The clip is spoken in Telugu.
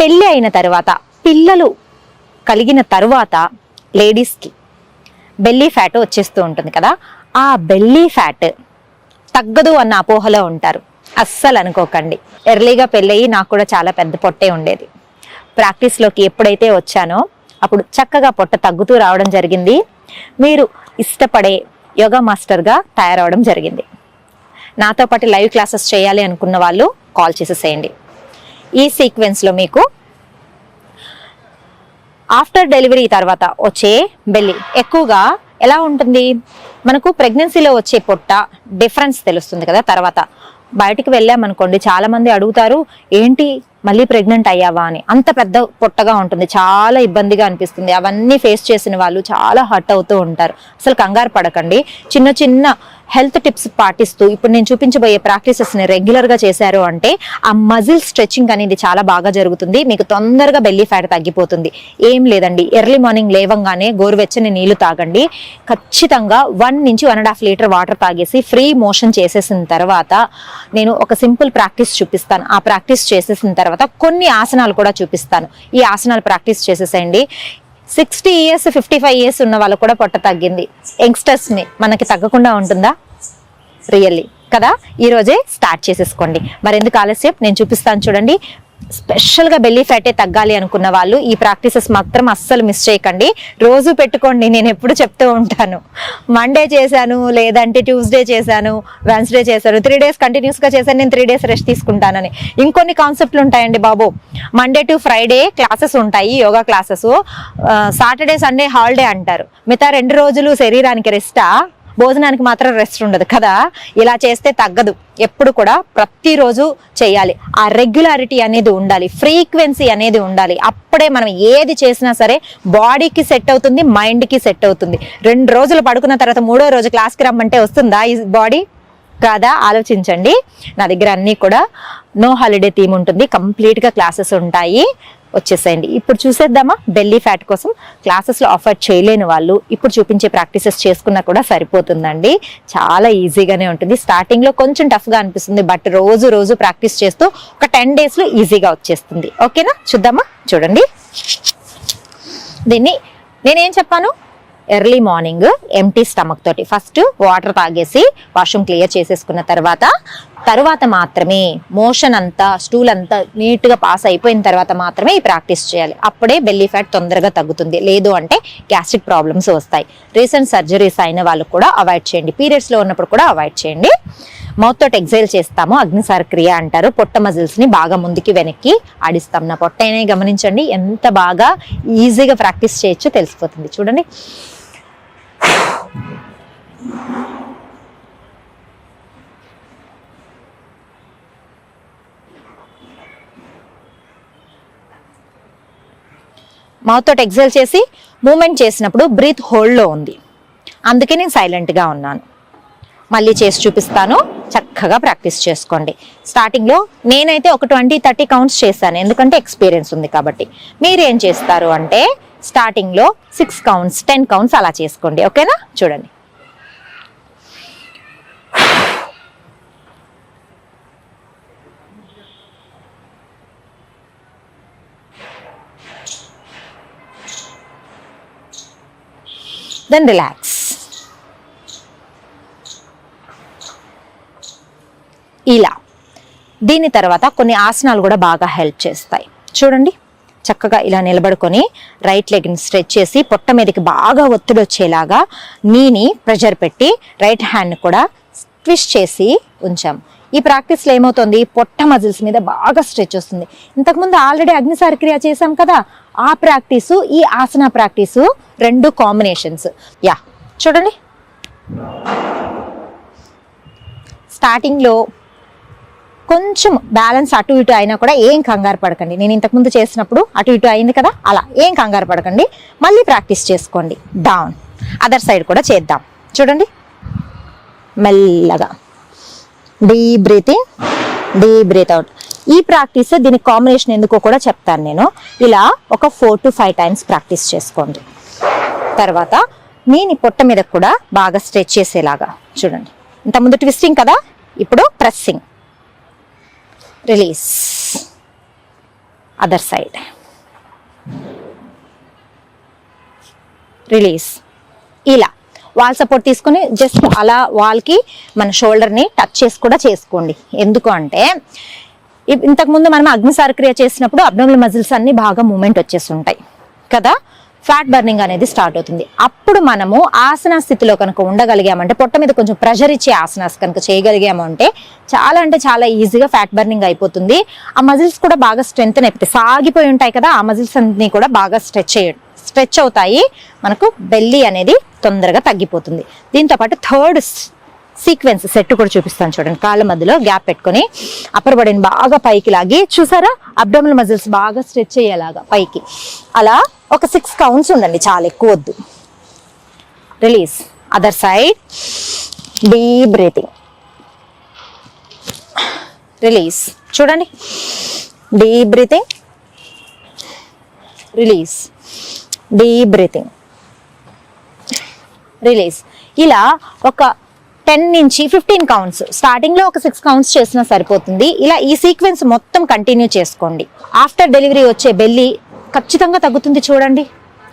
పెళ్ళి అయిన తర్వాత పిల్లలు కలిగిన తరువాత లేడీస్కి బెల్లీ ఫ్యాట్ వచ్చేస్తూ ఉంటుంది కదా ఆ బెల్లీ ఫ్యాట్ తగ్గదు అన్న అపోహలో ఉంటారు. అస్సలు అనుకోకండి. ఎర్లీగా పెళ్ళయి నాకు కూడా చాలా పెద్ద పొట్టే ఉండేది. ప్రాక్టీస్లోకి ఎప్పుడైతే వచ్చానో అప్పుడు చక్కగా పొట్ట తగ్గుతూ రావడం జరిగింది. మీరు ఇష్టపడే యోగా మాస్టర్గా తయారవడం జరిగింది. నాతో పాటు లైవ్ క్లాసెస్ చేయాలి అనుకున్న వాళ్ళు కాల్ చేసేసేయండి. ఈ సీక్వెన్స్లో మీకు ఆఫ్టర్ డెలివరీ తర్వాత వచ్చే బెల్లి ఎక్కువగా ఎలా ఉంటుంది? మనకు ప్రెగ్నెన్సీలో వచ్చే పొట్ట డిఫరెన్స్ తెలుస్తుంది కదా తర్వాత. బయటికి వెళ్ళామనుకోండి చాలా మంది అడుగుతారు ఏంటి మళ్ళీ ప్రెగ్నెంట్ అయ్యావా? అని. అంత పెద్ద పొట్టగా ఉంటుంది చాలా ఇబ్బందిగా అనిపిస్తుంది. అవన్నీ ఫేస్ చేసిన వాళ్ళు చాలా హర్ట్ అవుతూ ఉంటారు. అసలు కంగారు పడకండి. చిన్న చిన్న హెల్త్ టిప్స్ పాటిస్తూ ఇప్పుడు నేను చూపించబోయే ప్రాక్టీసెస్ని రెగ్యులర్గా చేశారు అంటే ఆ మజిల్ స్ట్రెచింగ్ అనేది చాలా బాగా జరుగుతుంది. మీకు తొందరగా బెల్లీ ఫ్యాట్ తగ్గిపోతుంది. ఏం లేదండి. ఎర్లీ మార్నింగ్ లేవంగానే గోరువెచ్చని నీళ్ళు తాగండి. ఖచ్చితంగా వన్ నుంచి one and half litre water తాగేసి ఫ్రీ మోషన్ చేసేసిన తర్వాత నేను ఒక సింపుల్ ప్రాక్టీస్ చూపిస్తాను. ఆ ప్రాక్టీస్ చేసేసిన తర్వాత కొన్ని ఆసనాలు కూడా చూపిస్తాను. ఈ ఆసనాలు ప్రాక్టీస్ చేసేసేయండి. Sixty years fifty five years ఉన్న వాళ్ళు కూడా పొట్ట తగ్గింది. యంగ్స్టర్స్ని మనకి తగ్గకుండా ఉంటుందా? రియల్లీ కదా? ఈ రోజే స్టార్ట్ చేసేసుకోండి. మరి ఎందుకు ఆలస్యం? నేను చూపిస్తాను చూడండి. స్పెషల్గా బెల్లీ ఫ్యాటే తగ్గాలి అనుకున్న వాళ్ళు ఈ ప్రాక్టీసెస్ మాత్రం అస్సలు మిస్ చేయకండి. రోజు పెట్టుకోండి నేను ఎప్పుడు చెప్తూ ఉంటాను. మండే చేశాను లేదంటే ట్యూస్డే చేశాను వెన్స్డే చేశాను త్రీ డేస్ కంటిన్యూస్గా చేశాను నేను త్రీ డేస్ రెస్ట్ తీసుకుంటానని. ఇంకొన్ని కాన్సెప్ట్లు ఉంటాయండి బాబు. మండే టు ఫ్రైడే క్లాసెస్ ఉంటాయి yoga classes Saturday Sunday holiday అంటారు. మిగతా రెండు రోజులు శరీరానికి రెస్టా భోజనానికి మాత్రం రెస్ట్ ఉండదు కదా? ఇలా చేస్తే తగ్గదు. ఎప్పుడు కూడా ప్రతిరోజు చేయాలి. ఆ రెగ్యులారిటీ అనేది ఉండాలి. ఫ్రీక్వెన్సీ అనేది ఉండాలి. అప్పుడే మనం ఏది చేసినా సరే బాడీకి సెట్ అవుతుంది మైండ్కి సెట్ అవుతుంది. రెండు రోజులు పడుకున్న తర్వాత మూడో రోజు క్లాస్కి రమ్మంటే వస్తుందా ఈ బాడీ కాదా ఆలోచించండి. నా దగ్గర అన్నీ కూడా నో హాలిడే థీమ్ ఉంటుంది. కంప్లీట్గా క్లాసెస్ ఉంటాయి. వచ్చేసేయండి. ఇప్పుడు చూసేద్దామా? బెల్లీ ఫ్యాట్ కోసం క్లాసెస్లో ఆఫర్ చేయలేని వాళ్ళు ఇప్పుడు చూపించే ప్రాక్టీసెస్ చేసుకున్నా కూడా సరిపోతుందండి. చాలా ఈజీగానే ఉంటుంది. స్టార్టింగ్లో కొంచెం టఫ్గా అనిపిస్తుంది. బట్ రోజు రోజు ప్రాక్టీస్ చేస్తూ ఒక టెన్ డేస్లో ఈజీగా వచ్చేస్తుంది. ఓకేనా చూద్దామా? చూడండి. దీన్ని నేనేం చెప్పాను? ఎర్లీ మార్నింగ్ ఎంటీ స్టమక్ తోటి. ఫస్ట్ వాటర్ తాగేసి వాష్రూమ్ క్లియర్ చేసేసుకున్న తర్వాత తర్వాత మాత్రమే మోషన్ అంతా స్టూల్ అంతా నీట్గా పాస్ అయిపోయిన తర్వాత మాత్రమే ఈ ప్రాక్టీస్ చేయాలి. అప్పుడే బెల్లీ ఫ్యాట్ తొందరగా తగ్గుతుంది. లేదు అంటే గ్యాస్ట్రిక్ ప్రాబ్లమ్స్ వస్తాయి. రీసెంట్ సర్జరీస్ అయిన వాళ్ళు కూడా అవాయిడ్ చేయండి. పీరియడ్స్లో ఉన్నప్పుడు కూడా అవాయిడ్ చేయండి. మౌత్ తోటి ఎగ్జైల్ చేస్తాము. అగ్నిసార క్రియ అంటారు. పొట్ట మజిల్స్ని బాగా ముందుకి వెనక్కి ఆడిస్తాం. నా పొట్ట అయినా గమనించండి. ఎంత బాగా ఈజీగా ప్రాక్టీస్ చేయొచ్చో తెలిసిపోతుంది. చూడండి. మౌత్ తోటి చేసి మూమెంట్ చేసినప్పుడు బ్రీత్ హోల్డ్లో ఉంది. అందుకే నేను సైలెంట్గా ఉన్నాను. మళ్ళీ చేసి చూపిస్తాను. చక్కగా ప్రాక్టీస్ చేసుకోండి. స్టార్టింగ్లో నేనైతే ఒక ట్వంటీ థర్టీ కౌంట్స్ చేశాను. ఎందుకంటే ఎక్స్పీరియన్స్ ఉంది కాబట్టి. మీరు ఏం చేస్తారు అంటే స్టార్టింగ్లో సిక్స్ కౌంట్స్ టెన్ కౌంట్స్ అలా చేసుకోండి. ఓకేనా? చూడండి. దెన్ రిలాక్స్ ఇలా. దీని తర్వాత కొన్ని ఆసనాలు కూడా బాగా హెల్ప్ చేస్తాయి. చూడండి. చక్కగా ఇలా నిలబడుకొని రైట్ లెగ్ని స్ట్రెచ్ చేసి పొట్ట మీదకి బాగా ఒత్తిడి వచ్చేలాగా నీని ప్రెషర్ పెట్టి రైట్ హ్యాండ్ కూడా ట్విస్ట్ చేసి ఉంచాం. ఈ ప్రాక్టీస్లో ఏమవుతుంది? పొట్ట మజిల్స్ మీద బాగా స్ట్రెచ్ వస్తుంది. ఇంతకుముందు ఆల్రెడీ అగ్నిసార క్రియ చేసాం కదా ఆ ప్రాక్టీసు ఈ ఆసన ప్రాక్టీసు రెండు కాంబినేషన్స్ యా చూడండి. స్టార్టింగ్లో కొంచెం బ్యాలెన్స్ అటు ఇటు అయినా కూడా ఏం కంగారు పడకండి. నేను ఇంతకుముందు చేసినప్పుడు అటు ఇటు అయింది కదా అలా ఏం కంగారు పడకండి. మళ్ళీ ప్రాక్టీస్ చేసుకోండి. డౌన్ అదర్ సైడ్ కూడా చేద్దాం. చూడండి. మెల్లగా. Deep breathing deep breath out ఈ ప్రాక్టీస్ దీనికి కాంబినేషన్ ఎందుకో కూడా చెప్తాను నేను. ఇలా ఒక four to five times practice చేసుకోండి. తర్వాత నేను పొట్ట మీద కూడా బాగా స్ట్రెచ్ చేసేలాగా చూడండి. ఇంతకుముందు ట్విస్టింగ్ కదా? ఇప్పుడు pressing release other side release ఇలా. వాల్ సపోర్ట్ తీసుకుని జస్ట్ అలా వాల్కి మన షోల్డర్ని టచ్ చేసి కూడా చేసుకోండి. ఎందుకు అంటే ఇంతకుముందు మనం అగ్నిసారక్రియ చేసినప్పుడు అబ్నోమల్ మజిల్స్ అన్ని బాగా మూమెంట్ వచ్చేసి ఉంటాయి. కదా? ఫ్యాట్ బర్నింగ్ అనేది స్టార్ట్ అవుతుంది. అప్పుడు మనము ఆసన స్థితిలో కనుక ఉండగలిగామంటే పొట్ట మీద కొంచెం ప్రెషర్ ఇచ్చే ఆసనాస్ కనుక చేయగలిగాము అంటే చాలా అంటే చాలా ఈజీగా ఫ్యాట్ బర్నింగ్ అయిపోతుంది. ఆ మజిల్స్ కూడా బాగా స్ట్రెంత్ అయిపోతాయి. సాగిపోయి ఉంటాయి కదా ఆ మజిల్స్ అన్ని కూడా బాగా స్ట్రెచ్ స్ట్రెచ్ అవుతాయి. మనకు బెల్లి అనేది తొందరగా తగ్గిపోతుంది. దీంతో పాటు థర్డ్ సీక్వెన్స్ సెట్ కూడా చూపిస్తాను చూడండి. కాళ్ళ మధ్యలో గ్యాప్ పెట్టుకొని అప్పర్ బాడీని బాగా పైకి లాగి చూసారా? అబ్డోమినల్ మజిల్స్ బాగా స్ట్రెచ్ అయ్యేలాగా పైకి. అలా ఒక సిక్స్ కౌంట్స్ ఉండండి చాలా ఎక్కువ వద్దు. Release other side deep breathing release చూడండి. Deep breathing release deep breathing release ఇలా ఒక టెన్ నుంచి ఫిఫ్టీన్ కౌంట్స్. స్టార్టింగ్లో ఒక సిక్స్ కౌంట్స్ చేసినా సరిపోతుంది. ఇలా ఈ సీక్వెన్స్ మొత్తం కంటిన్యూ చేసుకోండి. ఆఫ్టర్ డెలివరీ వచ్చే బెల్లి ఖచ్చితంగా తగ్గుతుంది చూడండి.